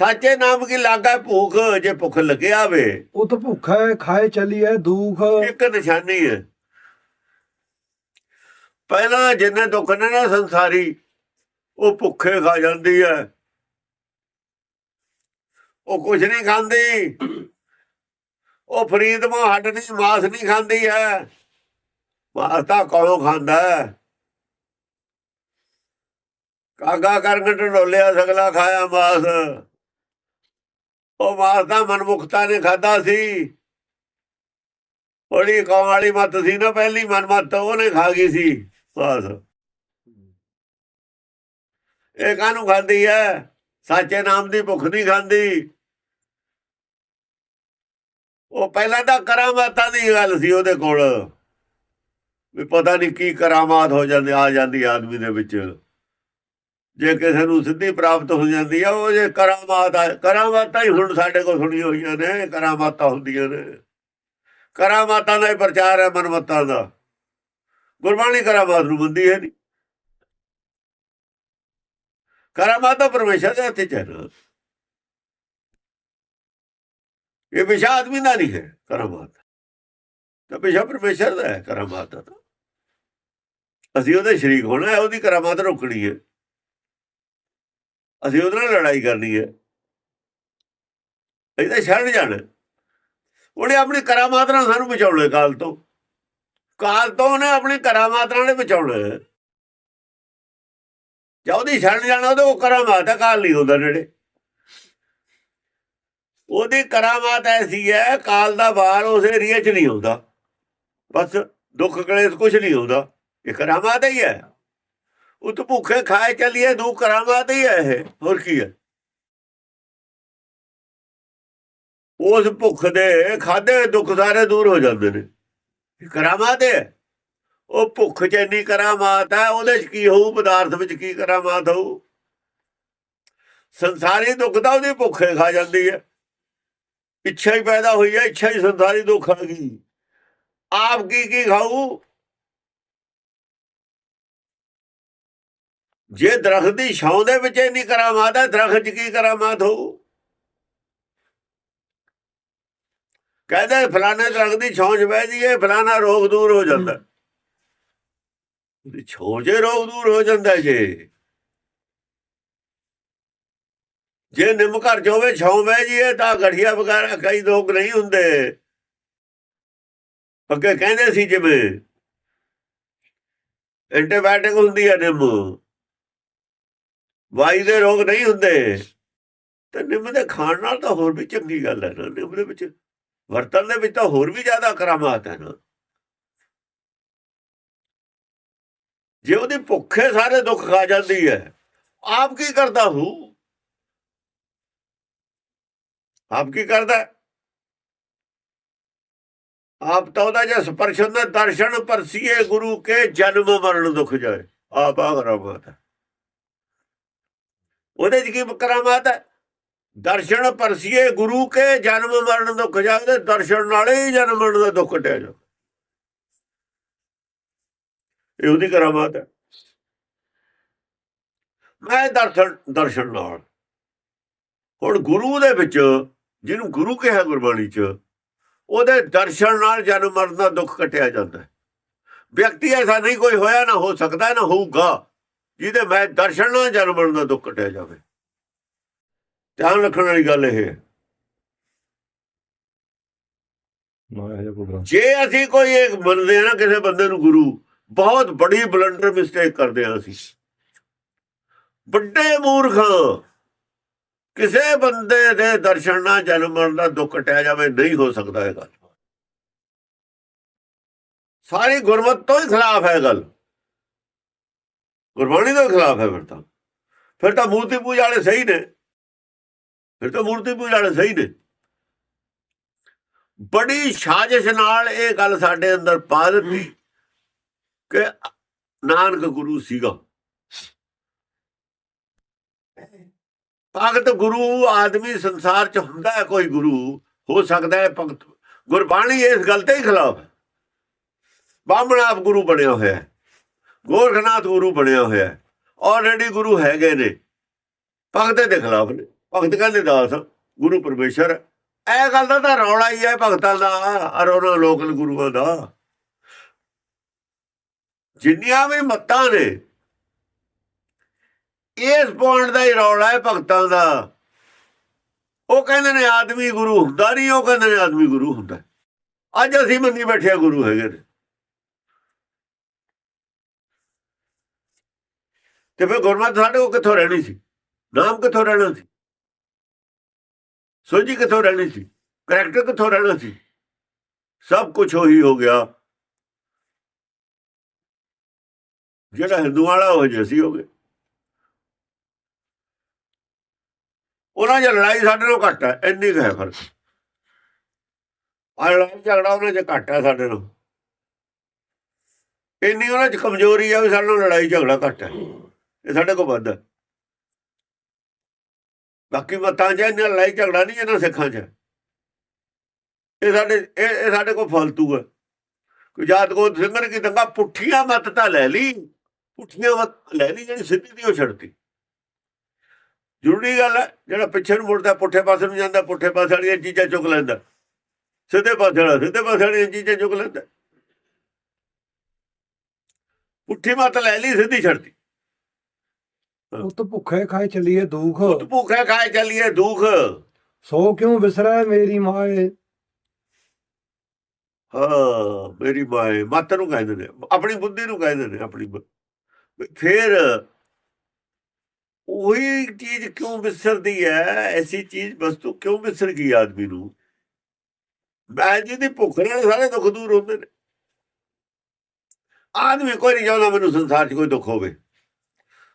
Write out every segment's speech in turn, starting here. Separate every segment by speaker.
Speaker 1: ਸਾਚੇ ਨਾਮ ਕੀ ਲਾਗਾ ਭੁੱਖ ਜੇ ਭੁੱਖ ਲੱਗਿਆ ਵੇ
Speaker 2: ਉਹ ਤਾਂ ਭੁੱਖਾ ਹੈ ਖਾਏ ਚੱਲੀਏ ਦੁੱਖ।
Speaker 1: ਇੱਕ ਨਿਸ਼ਾਨੀ ਹੈ। ਪਹਿਲਾਂ ਜਿੰਨੇ ਦੁੱਖ ਨੇ ਨਾ ਸੰਸਾਰੀ ਉਹ ਭੁੱਖੇ ਖਾ ਜਾਂਦੀ ਹੈ। ਉਹ ਕੁਝ ਨਹੀਂ ਖਾਂਦੀ। ਉਹ ਫਰੀਦ ਮਾ ਹੱਡ ਨਹੀਂ ਮਾਸ ਨਹੀਂ ਖਾਂਦੀ ਹੈ। ਮਾਸ ਤਾਂ ਕੌਣ ਖਾਂਦਾ ਹੈ? ਕਾਗਾ ਕਰਨ ਢੋਲਿਆ ਸਗਲਾ ਖਾਇਆ ਮਾਸ। ਉਹ ਮਾਸ ਤਾਂ ਮਨਮੁਖਤਾ ਨੇ ਖਾਦਾ ਸੀ। ਬੜੀ ਕੌਮ ਵਾਲੀ ਮੱਤ ਸੀ ਨਾ, ਪਹਿਲੀ ਮਨਮੱਤ ਉਹਨੇ ਖਾ ਗਈ ਸੀ, ਬਸ। ਇਹ ਕਾਹਨੂੰ ਖਾਂਦੀ ਹੈ ਸਾਚੇ ਨਾਮ ਦੀ ਭੁੱਖ ਨਹੀਂ ਖਾਂਦੀ। ਉਹ ਪਹਿਲਾਂ ਤਾਂ ਕਰਾਮਾਤਾਂ ਦੀ ਗੱਲ ਸੀ ਉਹਦੇ ਕੋਲ। ਵੀ ਪਤਾ ਨਹੀਂ ਕੀ ਕਰਾਮਾਤ ਹੋ ਜਾਂਦੀ, ਆ ਜਾਂਦੀ ਆਦਮੀ ਦੇ ਵਿੱਚ। ਜੇ ਕਿਸੇ ਨੂੰ ਸਿੱਧੀ ਪ੍ਰਾਪਤ ਹੋ ਜਾਂਦੀ ਆ, ਉਹ ਜੇ ਕਰਾਮਾਤ ਆ ਕਰਾਮਾਤਾਂ ਹੀ ਹੁਣ ਸਾਡੇ ਕੋਲ ਸੁਣੀ ਹੋਈਆਂ ਨੇ ਕਰਾਮਾਤਾਂ ਹੁੰਦੀਆਂ ਨੇ। ਕਰਾਮਾਤਾਂ ਦਾ ਹੀ ਪ੍ਰਚਾਰ ਹੈ ਮਨਮਤਾਂ ਦਾ। ਗੁਰਬਾਣੀ ਕਰਾਮਾਤ ਨੂੰ ਬੰਦੀ ਹੈ ਨਹੀਂ। ਕਰਾਮਾਤ ਤਾਂ ਪਰਮੇਸ਼ਰ ਦੇ ਹੱਥ 'ਚ ਹੈ ਨਾ। ਇਹ ਵਿਸ਼ਾ ਆਦਮੀ ਦਾ ਨਹੀਂ ਹੈ ਕਰਾਮਾਤ ਤਾਂ ਵਿਸ਼ਾ ਪਰਮੇਸ਼ਰ ਦਾ ਹੈ ਕਰਾਮਾਤ ਦਾ ਅਸੀਂ ਉਹਦੇ ਸ਼ਰੀਕ ਹੋਣਾ ਹੈ ਉਹਦੀ ਕਰਾਮਾਤ ਰੋਕਣੀ ਹੈ। ਅਸੀਂ ਉਹਦੇ ਨਾਲ ਲੜਾਈ ਕਰਨੀ ਹੈ। ਅਸੀਂ ਤਾਂ ਛੱਡ ਜਾਣਾ। ਉਹਨੇ ਆਪਣੀ ਕਰਾਮਾਤ ਨਾਲ ਸਾਨੂੰ ਬਚਾਉਣਾ ਕਾਲ ਤੋਂ। ਕਾਲ ਤੋਂ ਉਹਨੇ ਆਪਣੀ ਕਰਾਮਾਤ ਨਾਲ ਹੀ ਬਚਾਉਣਾ ਜਾਂ ਉਹਦੀ ਛੱਡ ਜਾਣਾ ਉਹਦੇ ਉਹ ਕਰਾਮਾਤ ਹੈ, ਕਾਲ ਨਹੀਂ ਹੁੰਦਾ ਨੇੜੇ। ਉਹਦੀ ਕਰਾਮਾਤ ਐਸੀ ਹੈ, ਕਾਲ ਦਾ ਵਾਰ ਉਸ ਏਰੀਏ 'ਚ ਨਹੀਂ ਹੁੰਦਾ ਬਸ ਦੁੱਖ ਕਲੇਸ਼ ਕੁਝ ਨਹੀਂ ਹੁੰਦਾ ਇਹ ਕਰਾਮਾਤ ਹੀ ਹੈ। ਉਹ ਭੁੱਖੇ ਖਾਏ ਚੱਲੀਏ ਦੂ ਕਰਾਮਾਤ ਹੀ ਹੈ ਇਹ। ਹੋਰ ਕੀ ਹੈ ਉਸ ਭੁੱਖ ਦੇ ਖਾਦੇ ਦੁੱਖ ਸਾਰੇ ਦੂਰ ਹੋ ਜਾਂਦੇ ਨੇ। ਇਹ ਕਰਾਮਾਤ ਹੈ ਉਹ ਭੁੱਖ ਚ ਇੰਨੀ ਕਰਾਮਾਤ ਹੈ ਉਹਦੇ ਚ ਕੀ ਹੋਊ? ਪਦਾਰਥ ਵਿੱਚ ਕੀ ਕਰਾਮਾਤ ਹੋਊ ਸੰਸਾਰੀ ਦੁੱਖ ਦਾ ਉਹਦੀ ਭੁੱਖ ਖਾ ਜਾਂਦੀ ਹੈ। ਇੱਛਾ ਹੀ ਪੈਦਾ ਹੋਈ ਹੈ, ਇੱਛਾ ਹੀ ਸੰਸਾਰੀ ਦੁੱਖ ਆ ਗਈ। ਆਪ ਕੀ ਕੀ ਖਾਊ? ਜੇ ਦਰਖਤ ਦੀ ਛਾਂ ਦੇ ਵਿੱਚ ਇੰਨੀ ਕਰਾਮਾਤ ਹੈ ਦਰਖਤ 'ਚ ਕੀ ਕਰਾਮਾਤ ਹੋਊ ਕਹਿੰਦੇ ਫਲਾਣੇ ਦਰਖਤ ਦੀ ਛਾਂ 'ਚ ਬਹਿ ਜੀਏ ਫਲਾਣਾ ਰੋਗ ਦੂਰ ਹੋ ਜਾਂਦਾ। ਉਹਦੀ ਛਾਂ 'ਚ ਰੋਗ ਦੂਰ ਹੋ ਜਾਂਦਾ ਜੇ। ਜੇ ਨਿੰਮ ਘਰ 'ਚ ਹੋਵੇ, ਛਾਂ ਬਹਿ ਜੀਏ ਤਾਂ ਗਠੀਆ ਵਗੈਰਾ ਕਈ ਲੋਕ ਨਹੀਂ ਹੁੰਦੇ। ਅੱਗੇ ਕਹਿੰਦੇ ਸੀ ਜਿਵੇਂ, ਐਂਟੀਬਾਇਓਟਿਕ ਹੁੰਦੀ ਹੈ ਨਿੰਮ। ਵਾਈ ਦੇ ਰੋਗ ਨਹੀਂ ਹੁੰਦੇ। ਤੇ ਨਿੰਮ ਦੇ ਖਾਣ ਨਾਲ ਤਾਂ ਹੋਰ ਵੀ ਚੰਗੀ ਗੱਲ ਹੈ ਨਾ। ਨਿੰਮ ਦੇ ਵਿੱਚ ਵਰਤਨ ਦੇ ਵਿੱਚ ਤਾਂ ਹੋਰ ਵੀ ਜ਼ਿਆਦਾ ਕਰਾਮਾਤ ਹੈ ਨਾ। ਜੇ ਉਹਦੀ ਭੁੱਖੇ ਸਾਰੇ ਦੁੱਖ ਖਾ ਜਾਂਦੀ ਹੈ, ਆਪ ਕੀ ਕਰਦਾ ਹੂੰ? ਆਪ ਕੀ ਕਰਦਾ? ਆਪ ਤਾਂ ਉਹਦਾ ਜੇ ਸਪਰਸ਼ ਹੁੰਦਾ, ਦਰਸ਼ਨ ਪਰਸੀਏ ਗੁਰੂ ਕੇ ਜਨਮ ਮਰਨ ਦੁਖ ਜਾਏ। ਆਪ ਆ ਕਰਾਮਾਤ ਉਹਦੇ ਚ ਕੀ ਕਰਾਮਾਤ ਹੈ? ਦਰਸ਼ਨ ਪਰਸੀਏ ਗੁਰੂ ਕੇ ਜਨਮ ਮਰਨ ਦੁੱਖ ਜਾਵੇ ਦਰਸ਼ਨ ਨਾਲ ਹੀ ਜਨਮ ਮਰਨ ਦਾ ਦੁੱਖ ਟਿਆ ਜਾ ਇਹ ਉਹਦੀ ਕਰਾਮਾਤ ਹੈ। ਮੈਂ ਦਰਸ਼ਨ ਦਰਸ਼ਨ ਨਾਲ। ਹੁਣ ਗੁਰੂ ਦੇ ਵਿੱਚ, ਜਿਹਨੂੰ ਗੁਰੂ ਕਿਹਾ ਗੁਰਬਾਣੀ ਚ, ਉਹਦੇ ਦਰਸ਼ਨ ਨਾਲ ਜਨਮ ਮਰਨ ਦਾ ਦੁੱਖ ਕਟਿਆ ਜਾਂਦਾ ਵਿਅਕਤੀ ਐਸਾ ਨਹੀਂ ਕੋਈ ਹੋਇਆ, ਨਾ ਹੋ ਸਕਦਾ, ਨਾ ਹੋਊਗਾ। ਜਿਹਦੇ ਮੈਂ ਦਰਸ਼ਨ ਨਾਲ ਜਨਮ ਮਰਨ ਦਾ ਦੁੱਖ ਕਟਿਆ ਜਾਵੇ। ਧਿਆਨ ਰੱਖਣ ਵਾਲੀ ਗੱਲ ਇਹ ਹੈ। ਜੇ ਅਸੀਂ ਕੋਈ ਇੱਕ ਹਾਂ ਨਾ ਕਿਸੇ ਬੰਦੇ ਨੂੰ ਗੁਰੂ ਬਹੁਤ ਬੜੀ ਬਲੰਡਰ ਮਿਸਟੇਕ ਕਰਦੇ ਹਾਂ ਅਸੀਂ। ਵੱਡੇ ਮੂਰਖ। ਕਿਸੇ ਬੰਦੇ ਦੇ ਦਰਸ਼ਨ ਨਾਲ ਜਨਮ ਮਰਨ ਦਾ ਦੁੱਖ ਕਟਿਆ ਜਾਵੇ ਨਹੀਂ ਹੋ ਸਕਦਾ ਇਹ ਗੱਲ। ਸਾਰੀ ਗੁਰਮਤ ਤੋਂ ਹੀ ਖਿਲਾਫ ਹੈ ਗੱਲ। ਗੁਰਬਾਣੀ ਤੋਂ ਖਿਲਾਫ ਹੈ ਫਿਰ ਤਾਂ। ਫਿਰ ਤਾਂ ਮੂਰਤੀ ਪੂਜਾ ਵਾਲੇ ਸਹੀ ਨੇ। ਫਿਰ ਤਾਂ ਮੂਰਤੀ ਪੂਜਾ ਵਾਲੇ ਸਹੀ ਨੇ। ਬੜੀ ਸਾਜ਼ਿਸ਼ ਨਾਲ ਇਹ ਗੱਲ ਸਾਡੇ ਅੰਦਰ ਪਾ ਦਿੱਤੀ ਕਿ ਨਾਨਕ ਗੁਰੂ ਸੀਗਾ। ਭਗਤ ਗੁਰੂ ਆਦਮੀ ਸੰਸਾਰ ਚ ਹੁੰਦਾ ਹੈ, ਕੋਈ ਗੁਰੂ, ਹੋ ਸਕਦਾ ਹੈ ਭਗਤ। ਗੁਰਬਾਣੀ ਇਸ ਗੱਲ ਤੇ ਹੀ ਖਿਲਾਫ ਹੈ। ਬਾਹਮਣ ਆਪ ਗੁਰੂ ਬਣਿਆ ਹੋਇਆ ਹੈ। ਗੋਰਖਨਾਥ ਗੁਰੂ ਬਣਿਆ ਹੋਇਆ ਹੈ। ਆਲਰੇਡੀ ਗੁਰੂ ਹੈਗੇ ਨੇ। ਭਗਤ ਦੇ ਖਿਲਾਫ ਨੇ। ਭਗਤ ਕਹਿੰਦੇ ਦਾਸ, ਗੁਰੂ ਪਰਮੇਸ਼ਰ, ਇਹ ਗੱਲ ਦਾ ਤਾਂ ਰੌਲਾ ਹੀ ਹੈ ਭਗਤਾਂ ਦਾ ਔਰ ਉਹਨਾਂ ਲੋਕਲ ਗੁਰੂਆਂ ਦਾ। ਜਿੰਨੀਆਂ ਵੀ ਮੱਤਾਂ ਨੇ, ਇਸ ਪੁਆਇੰਟ ਦਾ ਹੀ ਰੌਲਾ ਹੈ ਭਗਤਾਂ ਦਾ। ਉਹ ਕਹਿੰਦੇ ਨੇ ਆਦਮੀ ਗੁਰੂ ਹੁੰਦਾ ਨਹੀਂ, ਉਹ ਕਹਿੰਦੇ ਨੇ ਆਦਮੀ ਗੁਰੂ ਹੁੰਦਾ। ਅੱਜ ਅਸੀਂ ਮੰਨੀ ਬੈਠੇ ਗੁਰੂ ਹੈਗੇ ਨੇ। ਤੇ ਫਿਰ ਗੁਰਮਤਿ ਸਾਡੇ ਕੋਲ ਕਿੱਥੋਂ ਰਹਿਣੀ ਸੀ? ਨਾਮ ਕਿੱਥੋਂ ਰਹਿਣਾ ਸੀ? ਸੋਝੀ ਕਿੱਥੋਂ ਰਹਿਣੀ ਸੀ? ਕਰੈਕਟਰ ਕਿੱਥੋਂ ਰਹਿਣਾ ਸੀ? ਸਭ ਕੁਝ ਉਹੀ ਹੋ ਗਿਆ। ਜਿਹੜਾ ਹਿੰਦੂ ਵਾਲਾ ਹੋ ਜੇ ਸੀ ਹੋ ਗਏ। ਉਹਨਾਂ 'ਚ ਲੜਾਈ ਸਾਡੇ ਨਾਲ ਘੱਟ ਹੈ, ਇੰਨੀ ਕੁ ਹੈ ਫ਼ਰਕ। ਆ ਲੜਾਈ ਝਗੜਾ ਉਹਨਾਂ 'ਚ ਘੱਟ ਹੈ ਸਾਡੇ ਨਾਲੋਂ। ਇੰਨੀ ਉਹਨਾਂ 'ਚ ਕਮਜ਼ੋਰੀ ਆ ਵੀ ਸਾਡੇ ਨਾਲ ਲੜਾਈ ਝਗੜਾ ਘੱਟ ਹੈ। ਇਹ ਸਾਡੇ ਕੋਲ ਵੱਧ। ਬਾਕੀ ਮਤਾਂ 'ਚ ਇਹਨਾਂ ਲੜਾਈ ਝਗੜਾ ਨਹੀਂ ਇਹਨਾਂ ਸਿੱਖਾਂ 'ਚ। ਇਹ ਸਾਡੇ, ਇਹ ਇਹ ਸਾਡੇ ਕੋਲ ਫਾਲਤੂ ਹੈ ਕੋਈ ਜਾਤ ਕੋ ਸਿੰਘਰ ਕੀ ਦੰਗਾ, ਪੁੱਠੀਆਂ ਮੱਤ ਤਾਂ ਲੈ ਲਈ। ਪੁੱਠੀਆਂ ਮੱਤ ਲੈ ਲਈ ਜਿਹੜੀ ਸਿੱਧੀ ਦੀ ਉਹ ਛੱਡਤੀ। ਜ਼ਰੂਰੀ ਗੱਲ ਹੈ ਜਿਹੜਾ ਪਿੱਛੇ ਨੂੰ ਮੁੜਦਾ, ਪੁੱਠੇ ਪਾਸੇ ਨੂੰ ਜਾਂਦਾ, ਪੁੱਠੇ ਪਾਸੇ ਵਾਲੀਆਂ ਚੀਜ਼ਾਂ ਚੁੱਕ ਲੈਂਦਾ। ਸਿੱਧੇ ਪਾਸੇ ਵਾਲਾ, ਸਿੱਧੇ ਪਾਸੇ ਵਾਲੀਆਂ ਚੀਜ਼ਾਂ ਚੁੱਕ ਲੈਂਦਾ। ਪੁੱਠੀ ਮੱਤ ਲੈ ਲਈ, ਸਿੱਧੀ ਛੱਡਤੀ।
Speaker 2: ਉਹ ਤਾਂ ਭੁੱਖੇ ਖਾਏ ਚੱਲੀਏ ਦੁੱਖ।
Speaker 1: ਪੁੱਤ ਭੁੱਖੇ ਖਾਏ ਚੱਲੀਏ ਦੁੱਖ।
Speaker 2: ਸੋ ਕਿਉਂ ਵਿਸਰੈ ਮੇਰੀ ਮਾਏ?
Speaker 1: ਹਾਂ ਮੇਰੀ ਮਾਏ ਮੱਤ ਨੂੰ ਕਹਿੰਦੇ ਨੇ ਆਪਣੀ ਬੁੱਧੀ ਨੂੰ ਕਹਿੰਦੇ ਨੇ ਆਪਣੀ ਫਿਰ ਉਹੀ ਚੀਜ਼ ਕਿਉਂ ਵਿਸਰਦੀ ਹੈ ਐਸੀ ਚੀਜ਼ ਵਸਤੂ ਕਿਉਂ ਵਿਸਰ ਗਈ ਆਦਮੀ ਨੂੰ? ਮੈਂ ਜਿਹਦੀ ਭੁੱਖ ਨਾਲ ਸਾਰੇ ਦੁੱਖ ਦੂਰ ਹੁੰਦੇ ਨੇ। ਆਦਮੀ ਕੋਈ ਨਹੀਂ ਚਾਹੁੰਦਾ ਮੈਨੂੰ ਸੰਸਾਰ 'ਚ ਕੋਈ ਦੁੱਖ ਹੋਵੇ।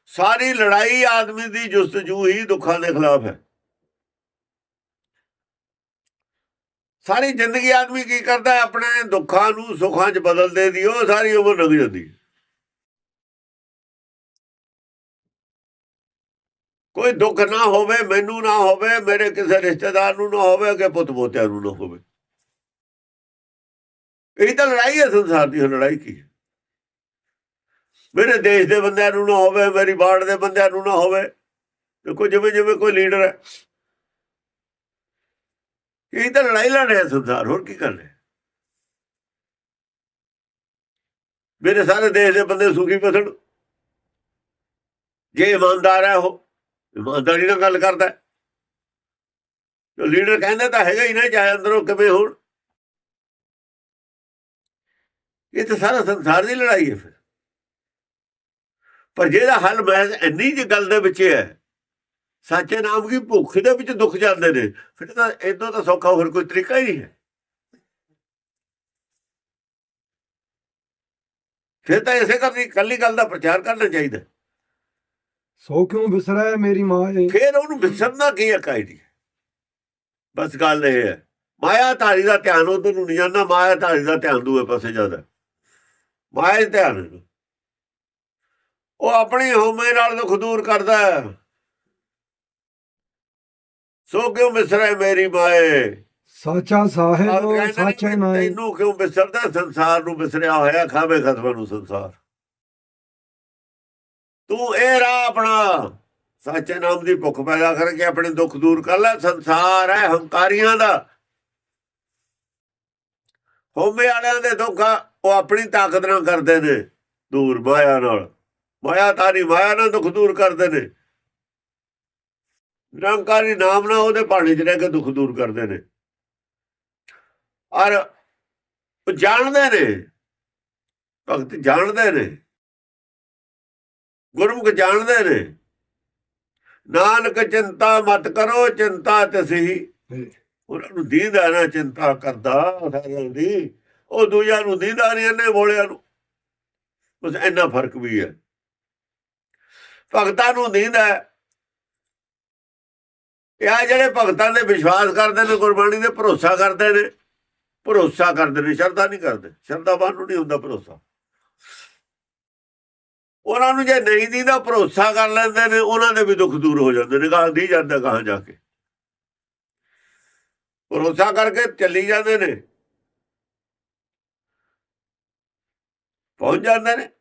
Speaker 1: ਸਾਰੀ ਲੜਾਈ ਆਦਮੀ ਦੀ ਜੁਸਤਜੂ ਹੀ ਦੁੱਖਾਂ ਦੇ ਖਿਲਾਫ ਹੈ। ਸਾਰੀ ਜ਼ਿੰਦਗੀ ਆਦਮੀ ਕੀ ਕਰਦਾ ਆਪਣੇ ਦੁੱਖਾਂ ਨੂੰ ਸੁੱਖਾਂ 'ਚ ਬਦਲ ਦੇ ਦਿਓ ਸਾਰੀ ਉਮਰ ਲੰਘ ਜਾਂਦੀ ਕੋਈ ਦੁੱਖ ਨਾ ਹੋਵੇ, ਮੈਨੂੰ ਨਾ ਹੋਵੇ, ਮੇਰੇ ਕਿਸੇ ਰਿਸ਼ਤੇਦਾਰ ਨੂੰ ਨਾ ਹੋਵੇ ਕਿ ਪੁੱਤ ਪੋਤਿਆਂ ਨੂੰ ਨਾ ਹੋਵੇ। ਇਹ ਤਾਂ ਲੜਾਈ ਹੈ ਸੰਸਾਰ ਦੀ ਉਹ ਲੜਾਈ ਕੀ ਹੈ? ਮੇਰੇ ਦੇਸ਼ ਦੇ ਬੰਦਿਆਂ ਨੂੰ ਨਾ ਹੋਵੇ, ਮੇਰੀ ਬਾੜ ਦੇ ਬੰਦਿਆਂ ਨੂੰ ਨਾ ਹੋਵੇ। ਦੇਖੋ ਜਿਵੇਂ ਜਿਵੇਂ ਕੋਈ ਲੀਡਰ ਹੈ। ਇਹ ਤਾਂ ਲੜਾਈ ਲੜ ਰਿਹਾ ਸੰਸਾਰ, ਹੋਰ ਕੀ ਕਰ ਰਿਹਾ? ਮੇਰੇ ਸਾਰੇ ਦੇਸ਼ ਦੇ ਬੰਦੇ ਸੁਖੀ ਬਸਣ ਜੇ ਇਮਾਨਦਾਰ ਹੈ ਉਹ, ਇਮਾਨਦਾਰੀ ਨਾਲ ਗੱਲ ਕਰਦਾ ਹੈ। ਲੀਡਰ ਕਹਿੰਦੇ ਤਾਂ ਹੈਗਾ ਹੀ ਨਾ, ਚਾਹੇ ਅੰਦਰੋਂ ਕਿਵੇਂ ਹੋਣ। ਇਹ ਤਾਂ ਸਾਰਾ ਸੰਸਾਰ ਦੀ ਲੜਾਈ ਹੈ ਫਿਰ। ਪਰ ਜਿਹਦਾ ਹੱਲ ਮਹਿਜ਼ ਇੰਨੀ ਜਿਹੀ ਗੱਲ ਦੇ ਵਿੱਚ ਹੈ ਸੱਚੇ ਨਾਮ ਕੀ ਭੁੱਖ ਦੇ ਵਿੱਚ ਦੁੱਖ ਜਾਂਦੇ ਨੇ ਫਿਰ ਤਾਂ ਇਦੋਂ ਤਾਂ ਸੌਖਾ ਹੋਰ ਕੋਈ ਤਰੀਕਾ ਹੀ ਨਹੀਂ ਹੈ। ਫਿਰ ਤਾਂ ਇਸੇ ਕਰਨੀ ਕੱਲੀ ਗੱਲ ਦਾ ਪ੍ਰਚਾਰ ਕਰਨਾ ਚਾਹੀਦਾ।
Speaker 2: ਸੋ ਕਿਉਂ ਵਿਸਰੈ ਮੇਰੀ ਮਾਏ?
Speaker 1: ਫਿਰ ਉਹਨੂੰ ਵਿਸਰਨਾ ਕੀ ਹੈ ਕਾਇਦੀ? ਬਸ ਗੱਲ ਇਹ ਹੈ ਮਾਇਆ ਧਾਰੀ ਦਾ ਧਿਆਨ ਉਧਰ ਨੂੰ ਨਹੀਂ ਜਾਂਦਾ ਮਾਇਆ ਧਾਰੀ ਦਾ ਧਿਆਨ ਦੂਏ ਪਾਸੇ ਜਾਂਦਾ। ਮਾਇਆ ਧਿਆਨ। ਉਹ ਆਪਣੀ ਹਉਮੈ ਨਾਲ ਦੁੱਖ ਦੂਰ ਕਰਦਾ ਹੈ। ਸੋ ਕਿਉਂ ਮਿਸਰੇ ਮੇਰੀ ਮਾਏ?
Speaker 2: ਸਾਚਾ ਸਾਹਿਬ ਸਾਚੇ ਨਾਏ
Speaker 1: ਤੈਨੂੰ ਕਿਉਂ ਵਿਸਰਦਾ ਸੰਸਾਰ ਨੂੰ ਵਿਸਰਿਆ ਹੋਇਆ ਖਾਵੇ ਖਤਮ ਨੂੰ ਸੰਸਾਰ। ਤੂੰ ਇਹ ਰਾਹ ਆਪਣਾ। ਸੱਚੇ ਨਾਮ ਦੀ ਭੁੱਖ ਪੈਦਾ ਕਰਕੇ ਆਪਣੇ ਦੁੱਖ ਦੂਰ ਕਰ ਲੈ। ਸੰਸਾਰ ਹੈ ਹੰਕਾਰੀਆਂ ਦਾ। ਹੋਮੇ ਵਾਲਿਆਂ ਦੇ ਦੁੱਖ ਉਹ ਆਪਣੀ ਤਾਕਤ ਨਾਲ ਕਰਦੇ ਨੇ ਦੂਰ ਮਾਇਆ ਨਾਲ। ਮਾਇਆ ਤਾਰੀ ਮਾਇਆ ਨਾਲ ਦੁੱਖ ਦੂਰ ਕਰਦੇ ਨੇ। ਨਿਰੰਕਾਰੀ ਨਾਮ ਨਾਲ ਉਹਦੇ ਪਾਣੀ 'ਚ ਰਹਿ ਕੇ ਦੁੱਖ ਦੂਰ ਕਰਦੇ ਨੇ। ਔਰ ਉਹ ਜਾਣਦੇ ਨੇ ਭਗਤ ਜਾਣਦੇ ਨੇ। ਗੁਰਮੁਖ ਜਾਣਦੇ ਨੇ। ਨਾਨਕ ਚਿੰਤਾ ਮਤ ਕਰੋ ਚਿੰਤਾ ਤਸੀ ਉਹਨਾਂ ਨੂੰ ਦੀਦਾ ਨਾ ਚਿੰਤਾ ਕਰਦਾ ਸਾਰਿਆਂ ਦੀ। ਉਹ ਦੂਜਿਆਂ ਨੂੰ ਦੀਦਾ ਨਹੀਂ ਇਹਨੇ ਬੋਲਿਆਂ ਨੂੰ। ਬਸ ਇੰਨਾ ਫ਼ਰਕ ਵੀ ਹੈ। ਭਗਤਾਂ ਨੂੰ ਦੀਦਾ ਇਹ ਜਿਹੜੇ ਭਗਤਾਂ ਦੇ ਵਿਸ਼ਵਾਸ ਕਰਦੇ ਨੇ, ਗੁਰਬਾਣੀ ਦੇ ਭਰੋਸਾ ਕਰਦੇ ਨੇ। ਭਰੋਸਾ ਕਰਦੇ ਨੇ, ਸ਼ਰਧਾ ਨਹੀਂ ਕਰਦੇ। ਸ਼ਰਧਾਵਾਨ ਨੂੰ ਨਹੀਂ ਹੁੰਦਾ ਭਰੋਸਾ। ਉਹਨਾਂ ਨੂੰ ਜੇ ਨਹੀਂ ਦੀ ਭਰੋਸਾ ਕਰ ਲੈਂਦੇ ਨੇ, ਉਹਨਾਂ ਦੇ ਵੀ ਦੁੱਖ ਦੂਰ ਹੋ ਜਾਂਦੇ ਨੇ। ਗਾਹ ਦੀ ਜਾਂਦਾ ਗਾਂ ਜਾ ਕੇ। ਭਰੋਸਾ ਕਰਕੇ ਚੱਲੀ ਜਾਂਦੇ ਨੇ। ਪਹੁੰਚ ਜਾਂਦੇ ਨੇ।